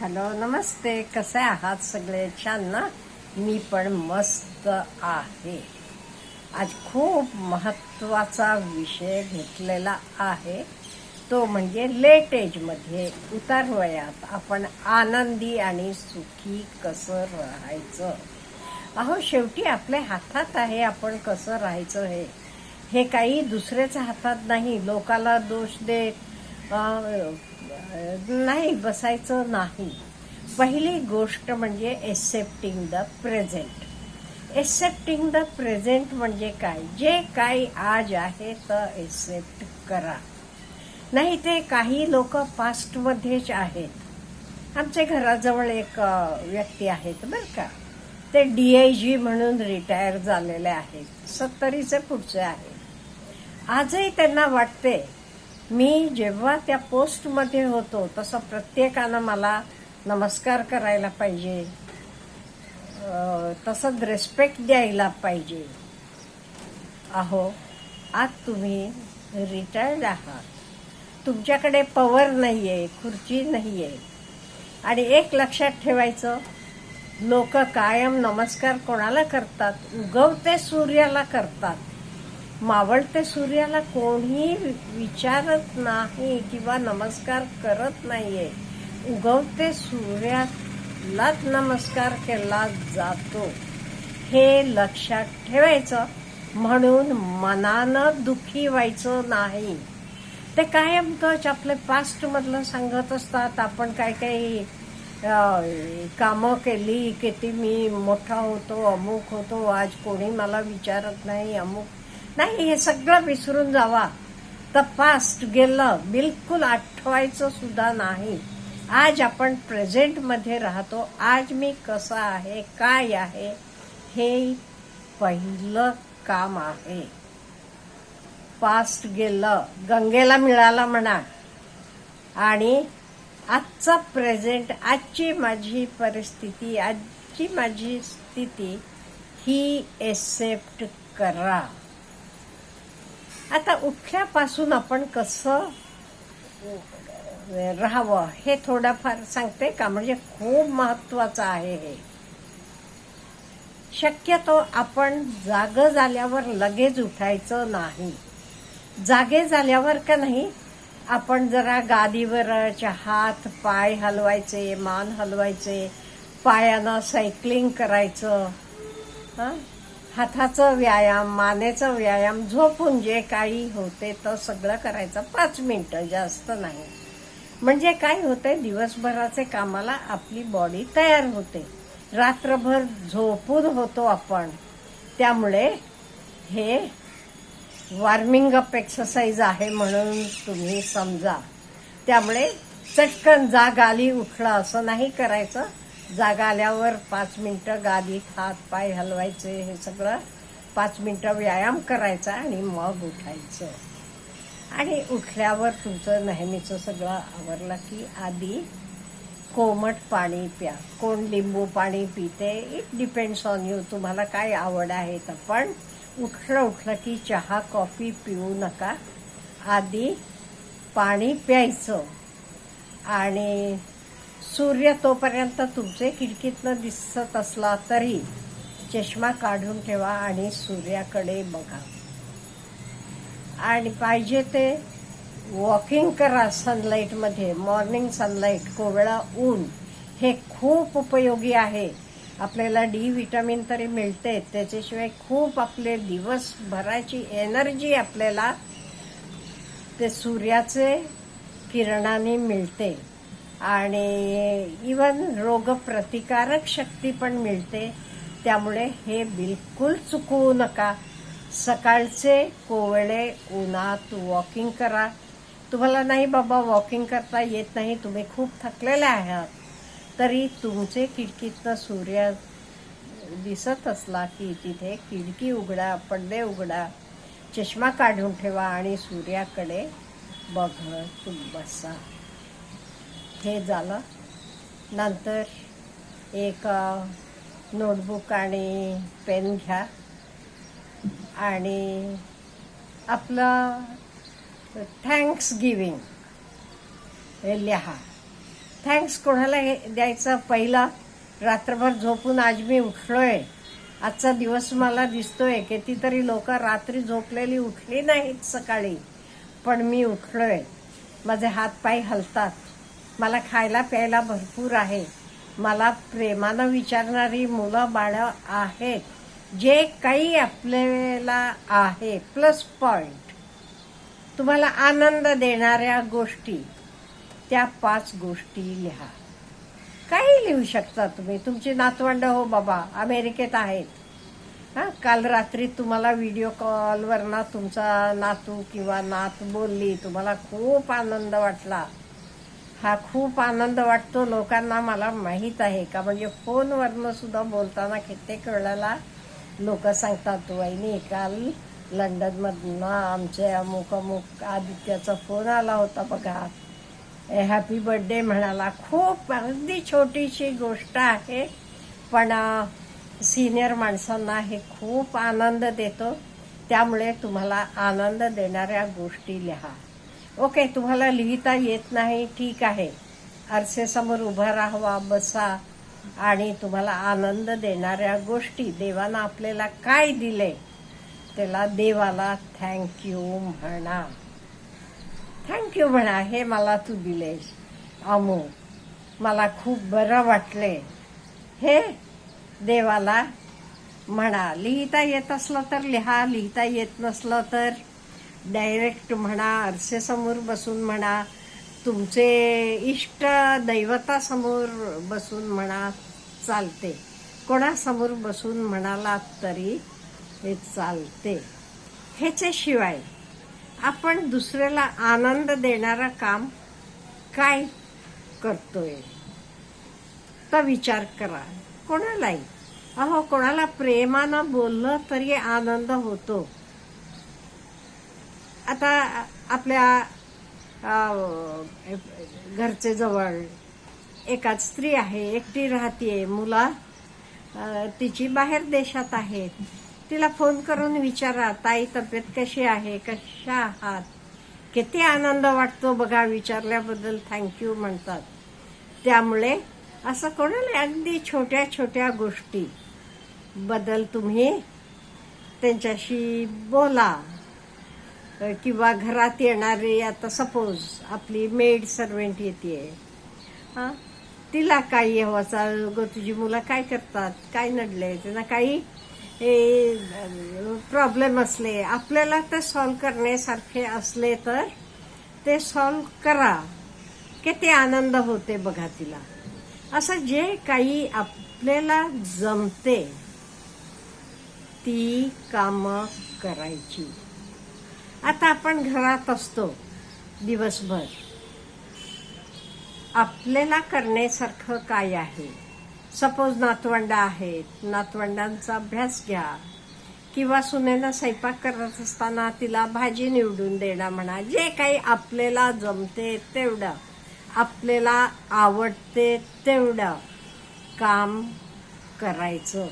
Hello नमस्ते. कसे आहात सगळे? छान ना? मी पण मस्त आहे. आज खूप महत्त्वाचा विषय घेतलेला आहे. तो म्हणजे लेट एजमध्ये उतार आपण आनंदी आणि सुखी कसं राहायचं? अहो शेवटी आपल्या हातात आहे आपण कसं राहायचं हे? हे काही दुसऱ्याच्या हातात नाही लोकाला दोष देत नाही बसायचं नाही. पहिली गोष्ट म्हणजे accepting the present accepting the present म्हणजे काय? जे काही आज आहे तर एक्सेप्ट करा. नाही ते काही लोक पास्टमध्येच आहेत. आमच्या घराजवळ एक व्यक्ती आहेत बरं का. ते डी आय जी म्हणून रिटायर झालेले आहेत. सत्तरीचे पुढचे आहेत. आजही त्यांना वाटते मी जेव्हा त्या पोस्टमध्ये होतो तसं प्रत्येकानं मला नमस्कार करायला पाहिजे. तसंच रेस्पेक्ट द्यायला पाहिजे. अहो आज तुम्ही रिटायर्ड आहात. तुमच्याकडे पवर नाही आहे खुर्ची नाही आहे आणि एक लक्षात ठेवायचं लोक कायम नमस्कार कोणाला करतात? उगवते सूर्याला करतात. मावळते सूर्याला कोणी विचारत नाही किंवा नमस्कार करत नाहीये. उगवते सूर्यालाच नमस्कार केला जातो. हे लक्षात ठेवायचं. म्हणून मनानं दुखी व्हायचं नाही. ते कायम तोच आपले पास्ट मधलं सांगत असतात. आपण काय काही कामं केली किती मी मोठा होतो अमुक होतो आज कोणी मला विचारत नाही अमुक नाही हे सगळं विसरून जावा. तर पास्ट गेलं बिलकुल आठवायचं सुद्धा नाही. आज आपण प्रेझेंटमध्ये राहतो. आज मी कसं आहे काय आहे हे पहिलं काम आहे. पास्ट गेलं गंगेला मिळाला म्हणा. आणि आजचा प्रेझेंट आजची माझी परिस्थिती आजची माझी स्थिती ही एक्सेप्ट करा. आता उठल्यापासून आपण कसं राहावं हे थोडंफार सांगते का? म्हणजे खूप महत्वाचं आहे हे. शक्यतो आपण जाग झाल्यावर लगेच उठायचं नाही. जागे झाल्यावर का नाही? आपण जरा गादीवरच्या हात पाय हलवायचे मान हलवायचे पायानं सायकलिंग करायचं हां? हाताचं व्यायाम मानेचा व्यायाम झोपून जे काही होते तर सगळं करायचं पाच मिनटं जास्त नाही. म्हणजे काय होते दिवसभराचे कामाला आपली बॉडी तयार होते. रात्रभर झोपून होतो आपण. त्यामुळे हे वॉर्मिंग अप एक्सरसाइज आहे म्हणून तुम्ही समजा. त्यामुळे चटकन जाग आली उठलं असं नाही करायचं. जागा आल्यावर पाच मिनिटं गादीत हात पाय हलवायचे हे सगळं पाच मिनिटं व्यायाम करायचा आणि मग उठायचं. आणि उठल्यावर तुमचं नेहमीचं सगळं आवरलं की आधी कोमट पाणी प्या. कोण लिंबू पाणी पिते इट डिपेंड्स ऑन यू तुम्हाला काय आवड आहे तर पण उठलं उठलं की चहा कॉफी पिऊ नका. आधी पाणी प्यायचं. आणि सूर्य तोपर्यंत तुमचे खिडकीतनं दिसत असला तरी चष्मा काढून ठेवा आणि सूर्याकडे बघा. आणि पाहिजे ते वॉकिंग करा सनलाईटमध्ये मॉर्निंग सनलाईट कोवळा ऊन हे खूप उपयोगी आहे. आपल्याला डी विटामिन तरी मिळते. त्याच्याशिवाय खूप आपले दिवसभराची एनर्जी आपल्याला ते सूर्याचे किरणाने मिळते. आणि इवन रोगप्रतिकारक शक्ती पण मिळते. त्यामुळे हे बिलकुल चुकवू नका. सकाळचे कोवळे उन्हात वॉकिंग करा. तुम्हाला नाही बाबा वॉकिंग करता येत नाही. तुम्ही खूप थकलेले आहात. तरी तुमचे खिडकीतनं सूर्य दिसत असला की तिथे खिडकी उघडा पडदे उघडा. चष्मा काढून ठेवा आणि सूर्याकडे बघत बसा. हे झालं. नंतर एक नोटबुक आणि पेन घ्या. आणि आपलं थँक्स गिविंग हे लिहा. थँक्स कोणाला हे द्यायचं? पहिला रात्रभर झोपून आज मी उठलोय. आजचा दिवस मला दिसतोय. कितीतरी लोक रात्री झोपलेली उठली नाहीत सकाळी पण मी उठलोय. माझे हात पाय हलतात. मला खायला प्यायला भरपूर आहे. मला प्रेमानं विचारणारी मुलं बाळं आहेत जे काही आपल्याला आहे. Plus point. तुम्हाला आनंद देणाऱ्या गोष्टी त्या पाच गोष्टी लिहा. काही लिहू शकता तुम्ही. तुमची नातवंड हो बाबा अमेरिकेत आहेत. हां काल रात्री तुम्हाला व्हिडिओ कॉलवर ना तुमचा नातू किंवा नात बोलली तुम्हाला खूप आनंद वाटला. हा खूप आनंद वाटतो लोकांना मला माहीत आहे का? म्हणजे फोनवरनं सुद्धा बोलताना कित्येक वेळेला लोक सांगतात वहिनी काल लंडनमधनं आमचे अमुक अमुक आदित्याचा फोन आला होता बघा. हॅपी बर्थडे म्हणाला. खूप अगदी छोटीशी गोष्ट आहे पण सिनियर माणसांना हे खूप आनंद देतो. त्यामुळे तुम्हाला आनंद देणाऱ्या गोष्टी लिहा. ओके तुम्हाला लिहिता येत नाही ठीक आहे. आरसेसमोर उभा राहावा बसा. आणि तुम्हाला आनंद देणाऱ्या गोष्टी. देवानं आपल्याला काय दिले त्याला देवाला थँक्यू म्हणा. थँक्यू म्हणा हे मला तू दिलेस अमो मला खूप बरं वाटले हे देवाला म्हणा. लिहिता येत असलं तर लिहा लिहिता येत नसलं तर डायरेक्ट म्हणा आरसेसमोर बसून म्हणा तुमचे इष्ट दैवतासमोर बसून म्हणा चालते. कोणासमोर बसून म्हणाला तरी हे चालते. ह्याच्याशिवाय आपण दुसऱ्याला आनंद देणारं काम काय करतोय? तर विचार करा. कोणालाही. अहो कोणाला प्रेमानं बोललं तरी आनंद होतो. आता आपल्या घरचे जवळ एकाच स्त्री आहे एकटी राहतीये मुला तिची बाहेर देशात आहे. तिला फोन करून विचारा ताई तब्येत कशी आहे? कशा आहात? किती आनंद वाटतो बघा विचारल्याबद्दल थँक्यू म्हणतात. त्यामुळे असं कोणाला अगदी छोट्या छोट्या गोष्टी बद्दल तुम्ही त्यांच्याशी बोला. किंवा घरात येणारे आता सपोज आपली मेड सर्वेंट येते हां? तिला काही हवाचा ग तुझी मुलं काय करतात? काय नडले त्यांना काही प्रॉब्लेम असले आपल्याला ते सॉल्व करण्यासारखे असले तर ते सॉल्व करा. की ते आनंद होते बघा तिला. असं जे काही आपल्याला जमते ती कामं करायची. आता आपण घरात असतो दिवसभर. आपल्याला करण्यासारखं काय आहे? सपोज नातवंड आहेत नातवंडांचा अभ्यास घ्या. किंवा सुनेला स्वयंपाक करत असताना तिला भाजी निवडून देणं म्हणा जे काही आपल्याला जमते तेवढं. आपल्याला आवडते तेवढं काम करायचं.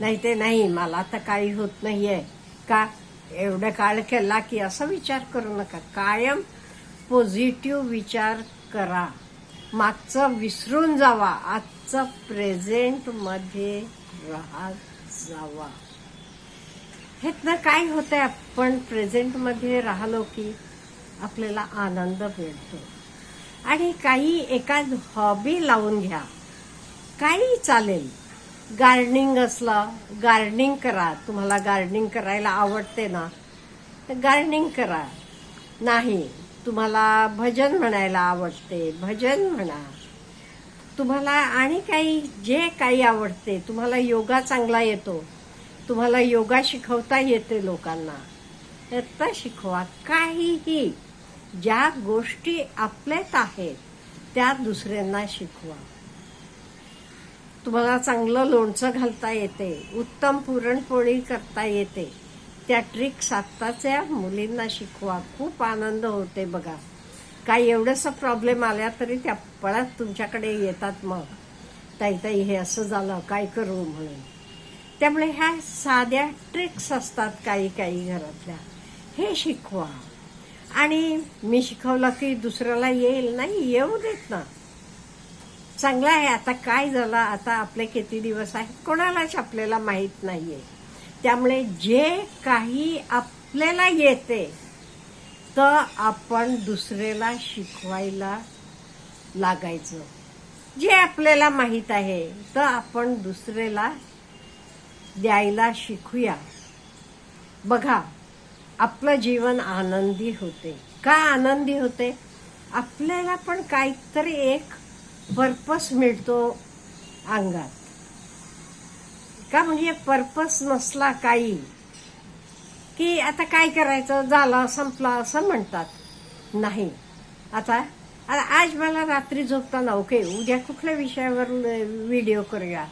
नाही ते नाही मला तर काही होत नाही आहे का? एवढं काळ केला की असा विचार करू नका. कायम पॉझिटिव्ह विचार करा. मागचं विसरून जावा. आजचं प्रेझेंटमध्ये राहत जावा. ह्यातनं काय होतंय आपण प्रेझेंटमध्ये राहिलो की आपल्याला आनंद मिळतो. आणि काही एका हॉबी लावून घ्या. काही चालेल. गार्डनिंग असलं गार्डनिंग करा. तुम्हाला गार्डनिंग करायला आवडते ना तर गार्डनिंग करा. नाही तुम्हाला भजन म्हणायला आवडते भजन म्हणा. तुम्हाला आणि काही जे काही आवडते तुम्हाला योगा चांगला येतो. तुम्हाला योगा शिकवता येते लोकांना. तर शिकवा. काहीही ज्या गोष्टी आपल्यात आहेत त्या दुसऱ्यांना शिकवा. तुम्हाला चांगलं लोणचं घालता येते उत्तम पुरणपोळी करता येते. त्या ट्रिक्स आत्ताच्या मुलींना शिकवा. खूप आनंद होते बघा. काही एवढंसं प्रॉब्लेम आल्या तरी त्या पळत तुमच्याकडे येतात मग. ताई ताई हे असं झालं काय करू म्हणून. त्यामुळे ह्या साध्या ट्रिक्स असतात काही काही घरातल्या. हे शिकवा. आणि मी शिकवलं की दुसऱ्याला येईल नाही येऊ देत ना. चांगलं आहे. आता काय झालं? आता आपले किती दिवस आहेत? कोणालाच आपल्याला माहीत नाहीये. त्यामुळे जे काही आपल्याला येते तर आपण दुसऱ्याला शिकवायला लागायचं. जे आपल्याला माहीत आहे तर आपण दुसऱ्याला द्यायला शिकूया. बघा आपलं जीवन आनंदी होते. का आनंदी होते? आपल्याला पण काहीतरी एक पर्पस मिळतो अंगात. का म्हणजे पर्पस नसला काही? की आता काय करायचं? झालं संपलं असं म्हणतात. नाही. आता आता आज मला रात्री झोपताना ओके उद्या कुठल्या विषयावर व्हिडिओ करूया?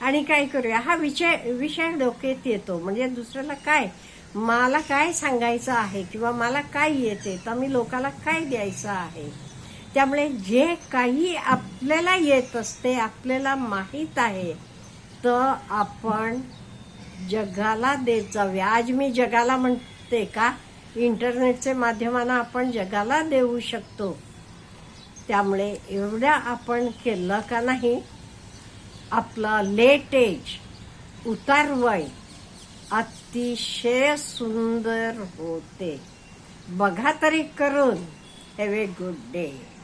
आणि काय करूया? हा विषय विषय डोक्यात येतो. म्हणजे दुसऱ्याला काय? मला काय सांगायचं आहे? किंवा मला काय येते? तर मी लोकाला काय द्यायचं आहे? त्यामुळे जे काही आपल्याला येत असते आपल्याला माहीत आहे तर आपण जगाला देत जाऊया आज मी जगाला म्हणते का? इंटरनेटचे माध्यमानं आपण जगाला देऊ शकतो. त्यामुळे एवढ्या आपण केलं का नाही? आपलं लेटेज उतारवय उतार वय अतिशय सुंदर होते. बघा तरी करून हॅव ए गुड डे